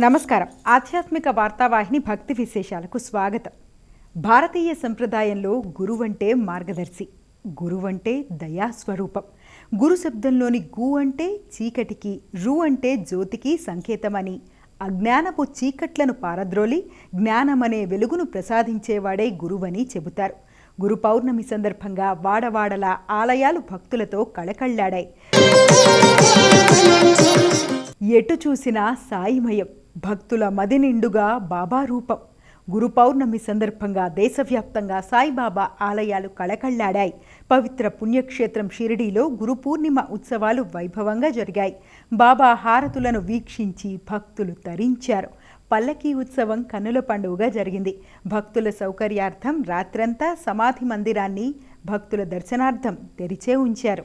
నమస్కారం. ఆధ్యాత్మిక వార్తావాహిని భక్తి విశేషాలకు స్వాగతం. భారతీయ సంప్రదాయంలో గురువంటే మార్గదర్శి గురువంటే దయాస్వరూపం. గురు శబ్దంలోని గు అంటే చీకటికి రు అంటే జ్యోతికి సంకేతమని అజ్ఞానపు చీకట్లను పారద్రోలి జ్ఞానమనే వెలుగును ప్రసాదించేవాడే గురువని చెబుతారు. గురు పౌర్ణమి సందర్భంగా వాడవాడల ఆలయాలు భక్తులతో కళకళ్ళాడాయి. ఎటు చూసినా సాయిమయం భక్తుల మదినిండుగా బాబా రూపం. గురు పౌర్ణమి సందర్భంగా దేశవ్యాప్తంగా సాయిబాబా ఆలయాలు కళకళ్ళాడాయి. పవిత్ర పుణ్యక్షేత్రం షిరిడీలో గురు పూర్ణిమ ఉత్సవాలు వైభవంగా జరిగాయి. బాబా హారతులను వీక్షించి భక్తులు తరించారు. పల్లకీ ఉత్సవం కన్నుల పండుగగా జరిగింది. భక్తుల సౌకర్యార్థం రాత్రంతా సమాధి మందిరాన్ని భక్తుల దర్శనార్థం తెరిచే ఉంచారు.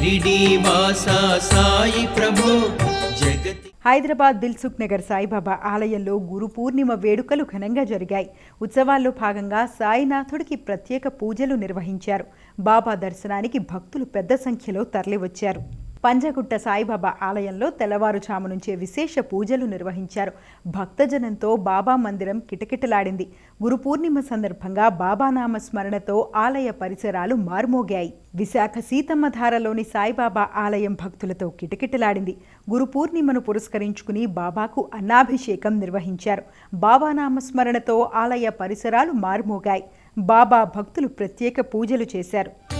షిరిడి వాసా సాయి ప్రభు. జగతి హైదరాబాద్ దిల్సుఖ్ నగర్ సాయిబాబా ఆలయంలో గురు పూర్ణిమ వేడుకలు ఘనంగా జరిగాయి. ఉత్సవాల్లో భాగంగా సాయినాథుడికి ప్రత్యేక పూజలు నిర్వహించారు. బాబా దర్శనానికి భక్తులు పెద్ద సంఖ్యలో తరలివచ్చారు. పంజగుట్ట సాయిబాబా ఆలయంలో తెల్లవారుజాము నుంచే విశేష పూజలు నిర్వహించారు. భక్తజనంతో బాబా మందిరం కిటకిటలాడింది. గురు పూర్ణిమ సందర్భంగా బాబానామ స్మరణతో ఆలయ పరిసరాలు మార్మోగాయి. విశాఖ సీతమ్మధారలోని సాయిబాబా ఆలయం భక్తులతో కిటకిటలాడింది. గురు పూర్ణిమను పురస్కరించుకుని బాబాకు అన్నాభిషేకం నిర్వహించారు. బాబానామ స్మరణతో ఆలయ పరిసరాలు మార్మోగాయి. బాబా భక్తులు ప్రత్యేక పూజలు చేశారు.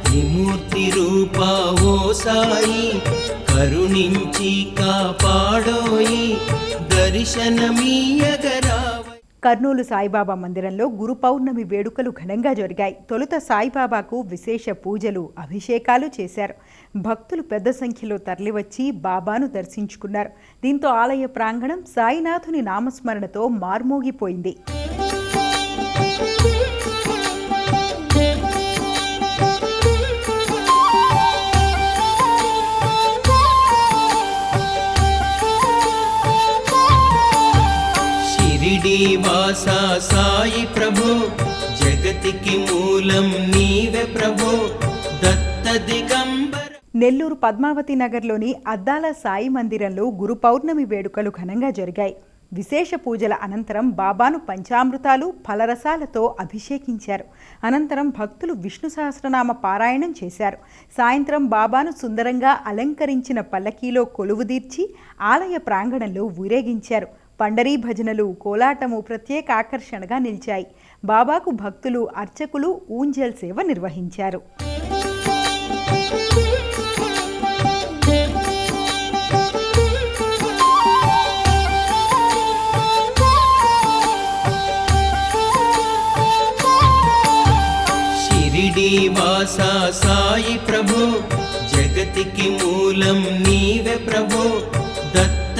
మూర్తి రూపావో ఓ సాయి కరుణించి కాపాడోయి దర్శనమీయగరా కర్నూలు సాయిబాబా మందిరంలో గురు పౌర్ణమి వేడుకలు ఘనంగా జరిగాయి. తొలుత సాయిబాబాకు విశేష పూజలు అభిషేకాలు చేశారు. భక్తులు పెద్ద సంఖ్యలో తరలివచ్చి బాబాను దర్శించుకున్నారు. దీంతో ఆలయ ప్రాంగణం సాయినాథుని నామస్మరణతో మార్మోగిపోయింది. వాసా సాయి ప్రభు జగతికి మూలం నీవే ప్రభు దత్త దిగంబర. నెల్లూరు పద్మావతి నగర్లోని అద్దాల సాయి మందిరంలో గురు పౌర్ణమి వేడుకలు ఘనంగా జరిగాయి. విశేష పూజల అనంతరం బాబాను పంచామృతాలు ఫలరసాలతో అభిషేకించారు. అనంతరం భక్తులు విష్ణు సహస్రనామ పారాయణం చేశారు. సాయంత్రం బాబాను సుందరంగా అలంకరించిన పల్లకీలో కొలువుదీర్చి ఆలయ ప్రాంగణంలో ఊరేగించారు. పండరీ భజనలు కోలాటము ప్రత్యేక ఆకర్షణగా నిలిచాయి. బాబాకు భక్తులు అర్చకులు ఊంజల్ సేవ నిర్వహించారు. వాసా సాయి ప్రభు జగతికి మూలం నీవే ప్రభు.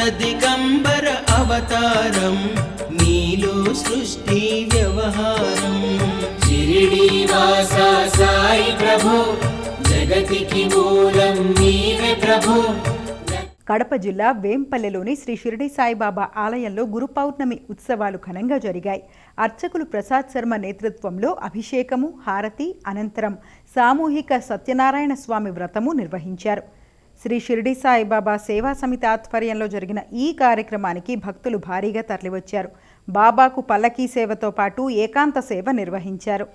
దిగంబర అవతారం నీలో సృష్టి వ్యవహారం. షిరిడి వాస సాయి ప్రభు జగతికి మూలం నీవే ప్రభు. కడప జిల్లా వేంపల్లెలోని శ్రీ షిరిడి సాయిబాబా ఆలయంలో గురు పౌర్ణమి ఉత్సవాలు ఘనంగా జరిగాయి. అర్చకులు ప్రసాద్ శర్మ నేతృత్వంలో అభిషేకము హారతి అనంతరం సామూహిక సత్యనారాయణ స్వామి వ్రతము నిర్వహించారు. శ్రీ షిరిడి సాయిబాబా సేవా సమితి ఆధ్వర్యంలో జరిగిన ఈ కార్యక్రమానికి భక్తులు భారీగా తరలివచ్చారు. బాబాకు పల్లకీ సేవతో పాటు ఏకాంత సేవ నిర్వహించారు.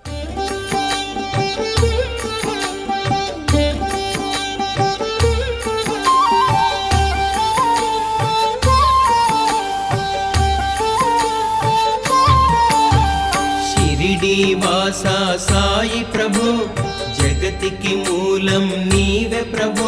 వాసా సాయి ప్రభు జగతికి మూలం నీవే ప్రభు.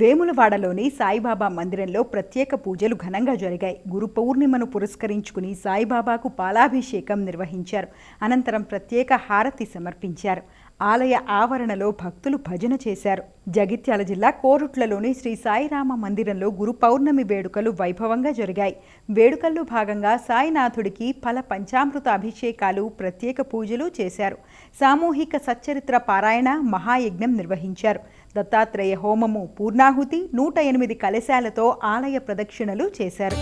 వేములవాడలోని సాయిబాబా మందిరంలో ప్రత్యేక పూజలు ఘనంగా జరిగాయి. గురు పౌర్ణిమను పురస్కరించుకుని సాయిబాబాకు పాలాభిషేకం నిర్వహించారు. అనంతరం ప్రత్యేక హారతి సమర్పించారు. ఆలయ ఆవరణలో భక్తులు భజన చేశారు. జగిత్యాల జిల్లా కోరుట్లలోని శ్రీ సాయిరామ మందిరంలో గురు పౌర్ణమి వేడుకలు వైభవంగా జరిగాయి. వేడుకల్లో భాగంగా సాయినాథుడికి ఫల పంచామృత అభిషేకాలు ప్రత్యేక పూజలు చేశారు. సామూహిక సచ్చరిత్ర పారాయణ మహాయజ్ఞం నిర్వహించారు. దత్తాత్రేయ హోమము పూర్ణాహుతి నూట ఎనిమిది కలశాలతో ఆలయ ప్రదక్షిణలు చేశారు.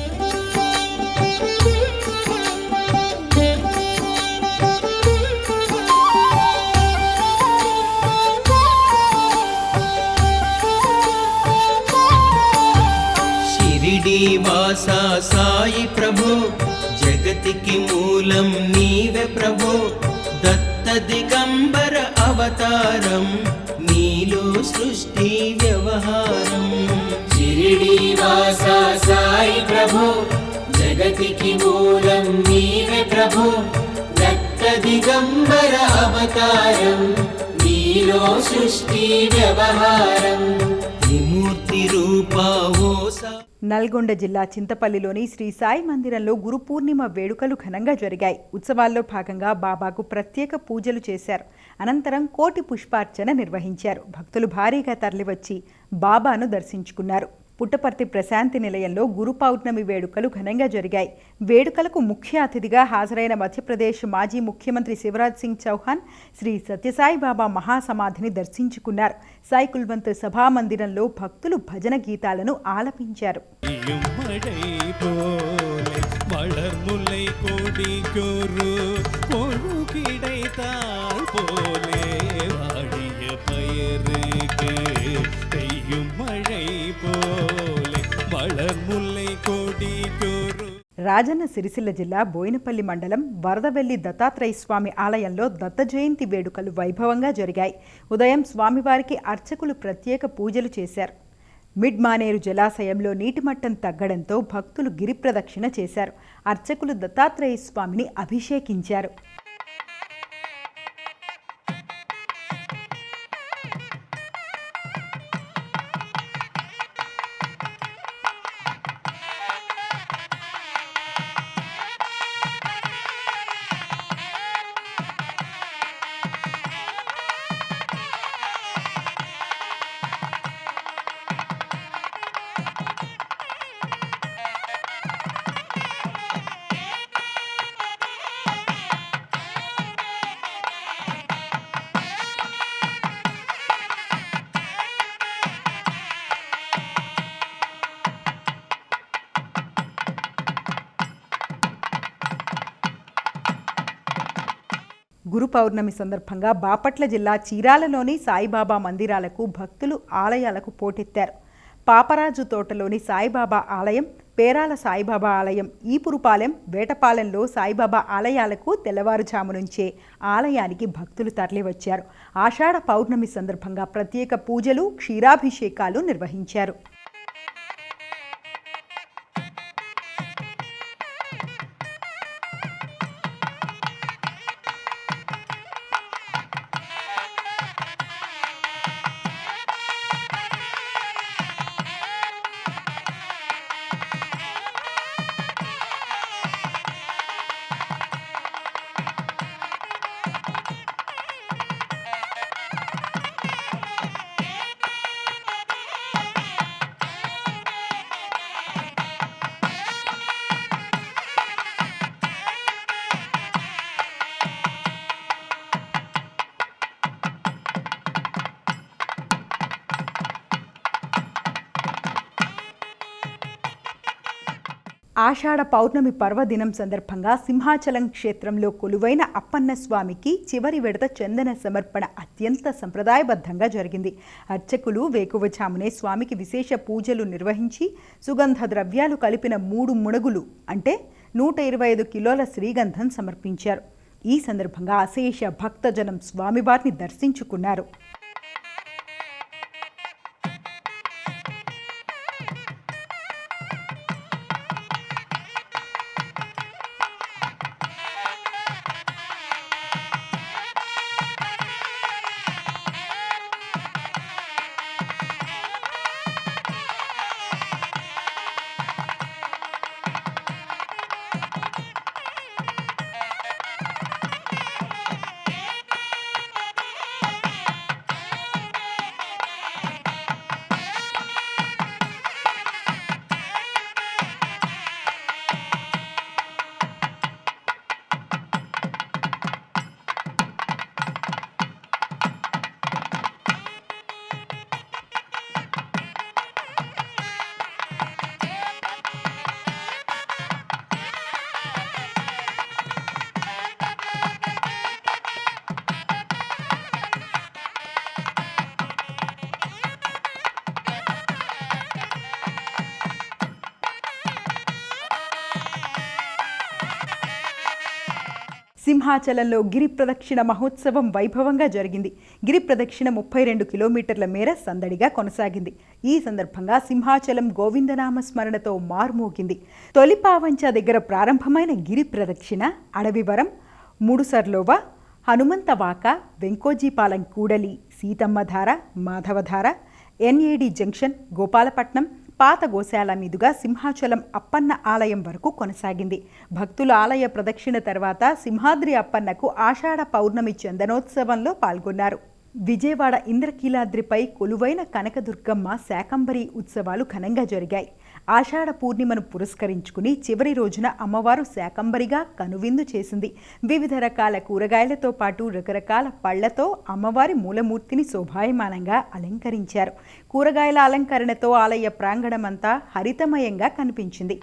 వాసా సాయి ప్రభో జగతికి మూలం నీవే ప్రభో దత్త దిగంబర అవతారం నీలో సృష్టి వ్యవహారం. షిరిడి వాస సాయి ప్రభు జగతికి మూలం నీవే ప్రభు. దత్త దిగంబర అవతారం నీలో సృష్టి వ్యవహారం. త్రిమూర్తి రూపా ఓ సా నల్గొండ జిల్లా చింతపల్లిలోని శ్రీ సాయి మందిరంలో గురు పూర్ణిమ వేడుకలు ఘనంగా జరిగాయి. ఉత్సవాల్లో భాగంగా బాబాకు ప్రత్యేక పూజలు చేశారు. అనంతరం కోటి పుష్పార్చన నిర్వహించారు. భక్తులు భారీగా తరలివచ్చి బాబాను దర్శించుకున్నారు. పుట్టపర్తి ప్రశాంతి నిలయంలో గురు పౌర్ణమి వేడుకలు ఘనంగా జరిగాయి. వేడుకలకు ముఖ్య అతిథిగా హాజరైన మధ్యప్రదేశ్ మాజీ ముఖ్యమంత్రి శివరాజ్ సింగ్ చౌహాన్ శ్రీ సత్యసాయి బాబా మహాసమాధిని దర్శించుకున్నారు. సాయి కుల్వంత్ సభా మందిరంలో భక్తులు భజన గీతాలను ఆలపించారు. மழை రాజన్న సిరిసిల్ల జిల్లా బోయినపల్లి మండలం వరదవెల్లి దత్తాత్రేయ స్వామి ఆలయంలో దత్త జయంతి వేడుకలు వైభవంగా జరిగాయి. ఉదయం స్వామివారికి అర్చకులు ప్రత్యేక పూజలు చేశారు. మిడ్ మానేరు జలాశయంలో నీటి మట్టం తగ్గడంతో భక్తులు గిరిప్రదక్షిణ చేశారు. అర్చకులు దత్తాత్రేయ స్వామిని అభిషేకించారు. గురు పౌర్ణమి సందర్భంగా బాపట్ల జిల్లా చీరాలలోని సాయిబాబా మందిరాలకు భక్తులు ఆలయాలకు పోటెత్తారు. పాపరాజు తోటలోని సాయిబాబా ఆలయం పేరాల సాయిబాబా ఆలయం ఈపురుపాలెం వేటపాలెంలో సాయిబాబా ఆలయాలకు తెల్లవారుజాము నుంచే ఆలయానికి భక్తులు తరలివచ్చారు. ఆషాఢ పౌర్ణమి సందర్భంగా ప్రత్యేక పూజలు క్షీరాభిషేకాలు నిర్వహించారు. ఆషాఢ పౌర్ణమి పర్వదినం సందర్భంగా సింహాచలం క్షేత్రంలో కొలువైన అప్పన్న స్వామికి చివరి విడత చందన సమర్పణ అత్యంత సంప్రదాయబద్ధంగా జరిగింది. అర్చకులు వేకువజామునే స్వామికి విశేష పూజలు నిర్వహించి సుగంధ ద్రవ్యాలు కలిపిన మూడు ముణగులు అంటే నూట ఇరవై ఐదు కిలోల శ్రీగంధం సమర్పించారు. ఈ సందర్భంగా అశేష భక్తజనం స్వామివారిని దర్శించుకున్నారు. సింహాచలంలో గిరి ప్రదక్షిణ మహోత్సవం వైభవంగా జరిగింది. గిరి ప్రదక్షిణ ముప్పై రెండు కిలోమీటర్ల మేర సందడిగా కొనసాగింది. ఈ సందర్భంగా సింహాచలం గోవిందనామ స్మరణతో మార్మోగింది. తొలిపావంచ దగ్గర ప్రారంభమైన గిరి ప్రదక్షిణ అడవివరం మూడుసర్లోవ హనుమంతవాక వెంకోజీపాలెం కూడలి సీతమ్మధార మాధవధార ఎన్ఏడి జంక్షన్ గోపాలపట్నం పాత గోశాల మీదుగా సింహాచలం అప్పన్న ఆలయం వరకు కొనసాగింది. భక్తుల ఆలయ ప్రదక్షిణ తర్వాత సింహాద్రి అప్పన్నకు ఆషాఢ పౌర్ణమి చందనోత్సవంలో పాల్గొన్నారు. విజయవాడ ఇంద్రకీలాద్రిపై కొలువైన కనకదుర్గమ్మ శాకంబరి ఉత్సవాలు ఘనంగా జరిగాయి. ఆషాఢ పూర్ణిమను పురస్కరించుకుని చివరి రోజున అమ్మవారు శాకంబరిగా కనువిందు చేసింది. వివిధ రకాల కూరగాయలతో పాటు రకరకాల పళ్ళతో అమ్మవారి మూలమూర్తిని శోభాయమానంగా అలంకరించారు. కూరగాయల అలంకరణతో ఆలయ ప్రాంగణమంతా హరితమయంగా కనిపించింది.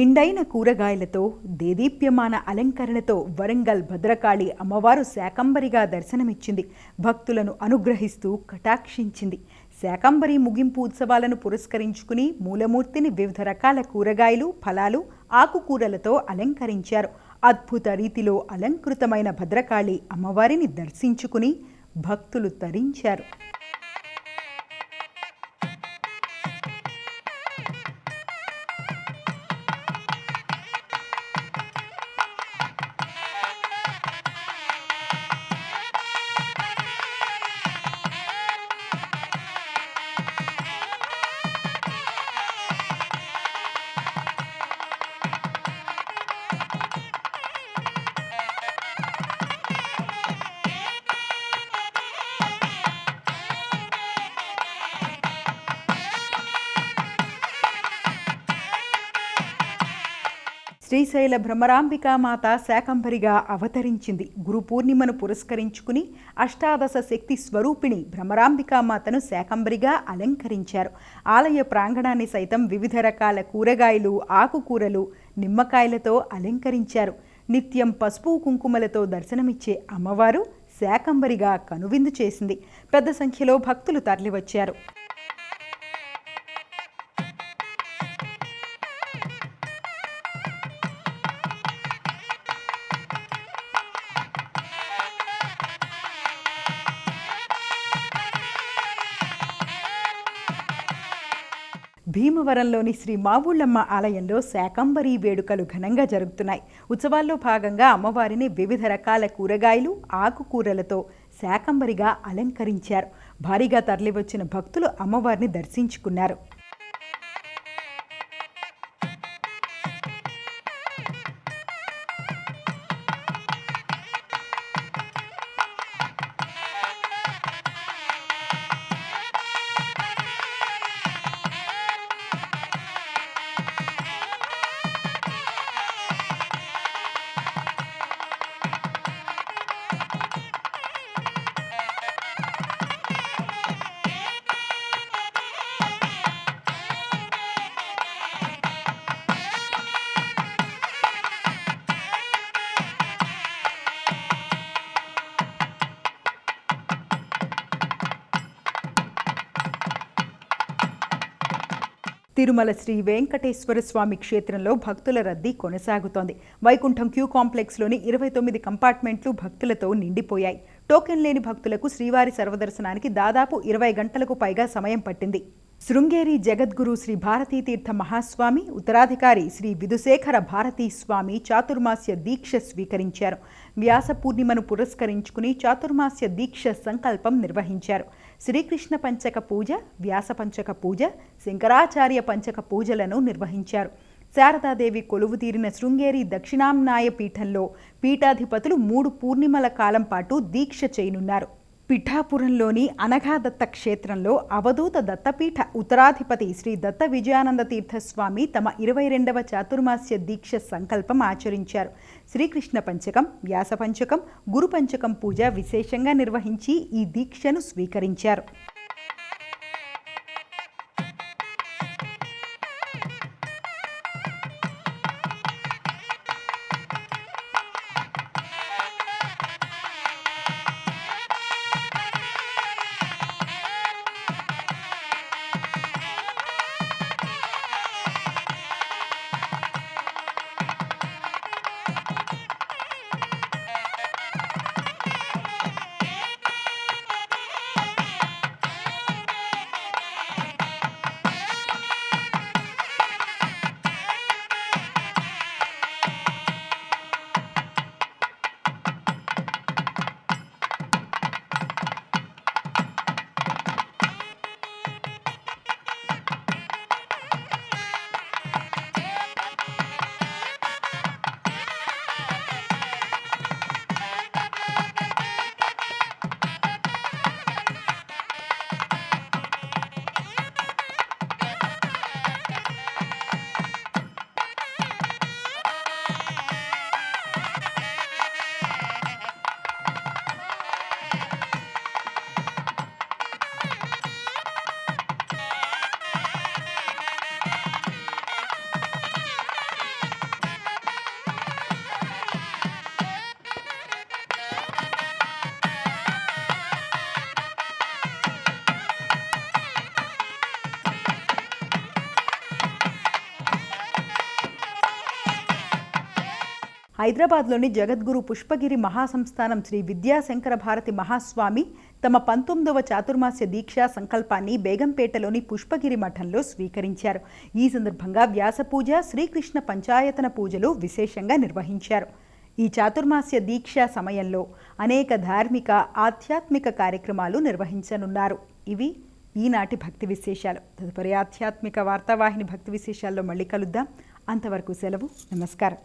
నిండైన కూరగాయలతో దేదీప్యమాన అలంకరణతో వరంగల్ భద్రకాళి అమ్మవారు శాకంబరిగా దర్శనమిచ్చింది. భక్తులను అనుగ్రహిస్తూ కటాక్షించింది. శాకంబరి ముగింపు ఉత్సవాలను పురస్కరించుకుని మూలమూర్తిని వివిధ రకాల కూరగాయలు ఫలాలు ఆకుకూరలతో అలంకరించారు. అద్భుత రీతిలో అలంకృతమైన భద్రకాళి అమ్మవారిని దర్శించుకుని భక్తులు తరించారు. శ్రీశైల భ్రమరాంబికామాత శాకంభరిగా అవతరించింది. గురు పూర్ణిమను పురస్కరించుకుని అష్టాదశ శక్తి స్వరూపిణి భ్రమరాంబికామాతను శాకంబరిగా అలంకరించారు. ఆలయ ప్రాంగణాన్ని సైతం వివిధ రకాల కూరగాయలు ఆకుకూరలు నిమ్మకాయలతో అలంకరించారు. నిత్యం పసుపు కుంకుమలతో దర్శనమిచ్చే అమ్మవారు శాకంబరిగా కనువిందు చేసింది. పెద్ద సంఖ్యలో భక్తులు తరలివచ్చారు. భీమవరంలోని శ్రీ మావుళ్ళమ్మ ఆలయంలో శాకంబరి వేడుకలు ఘనంగా జరుగుతున్నాయి. ఉత్సవాల్లో భాగంగా అమ్మవారిని వివిధ రకాల కూరగాయలు ఆకుకూరలతో శాకంబరిగా అలంకరించారు. భారీగా తరలివచ్చిన భక్తులు అమ్మవారిని దర్శించుకున్నారు. తిరుమల శ్రీ వెంకటేశ్వర స్వామి క్షేత్రంలో భక్తుల రద్దీ కొనసాగుతోంది. వైకుంఠం క్యూ కాంప్లెక్స్లోని ఇరవై తొమ్మిది కంపార్ట్మెంట్లు భక్తులతో నిండిపోయాయి. టోకెన్ లేని భక్తులకు శ్రీవారి సర్వదర్శనానికి దాదాపు ఇరవై గంటలకు పైగా సమయం పట్టింది. శృంగేరి జగద్గురు శ్రీ భారతీ తీర్థ మహాస్వామి ఉత్తరాధికారి శ్రీ విధుశేఖర భారతీ స్వామి చాతుర్మాస్య దీక్ష స్వీకరించారు. వ్యాస పూర్ణిమను పురస్కరించుకుని చాతుర్మాస్య దీక్ష సంకల్పం నిర్వహించారు. శ్రీకృష్ణ పంచక పూజ వ్యాస పంచక పూజ శంకరాచార్య పంచక పూజలను నిర్వహించారు. శారదాదేవి కొలువు తీరిన శృంగేరి దక్షిణాంనాయ పీఠంలో పీఠాధిపతులు మూడు పూర్ణిమల కాలం పాటు దీక్ష చేయనున్నారు. పిఠాపురంలోని అనఘాదత్త క్షేత్రంలో అవధూత దత్తపీఠ ఉత్తరాధిపతి శ్రీ దత్త విజయానంద తీర్థస్వామి తమ ఇరవై రెండవ చాతుర్మాస్య దీక్ష సంకల్పం ఆచరించారు. శ్రీకృష్ణ పంచకం వ్యాస పంచకం గురు పంచకం పూజ విశేషంగా నిర్వహించి ఈ దీక్షను స్వీకరించారు. హైదరాబాద్లోని జగద్గురు పుష్పగిరి మహాసంస్థానం శ్రీ విద్యాశంకర భారతి మహాస్వామి తమ పంతొమ్మిదవ చాతుర్మాస్య దీక్షా సంకల్పాన్ని బేగంపేటలోని పుష్పగిరి మఠంలో స్వీకరించారు. ఈ సందర్భంగా వ్యాసపూజ శ్రీకృష్ణ పంచాయతన పూజలు విశేషంగా నిర్వహించారు. ఈ చాతుర్మాస్య దీక్ష సమయంలో అనేక ధార్మిక ఆధ్యాత్మిక కార్యక్రమాలు నిర్వహించనున్నారు. ఇవి ఈనాటి భక్తి విశేషాలు. తదుపరి ఆధ్యాత్మిక వార్తావాహిని భక్తి విశేషాల్లో మళ్ళీ కలుద్దాం. అంతవరకు సెలవు. నమస్కారం.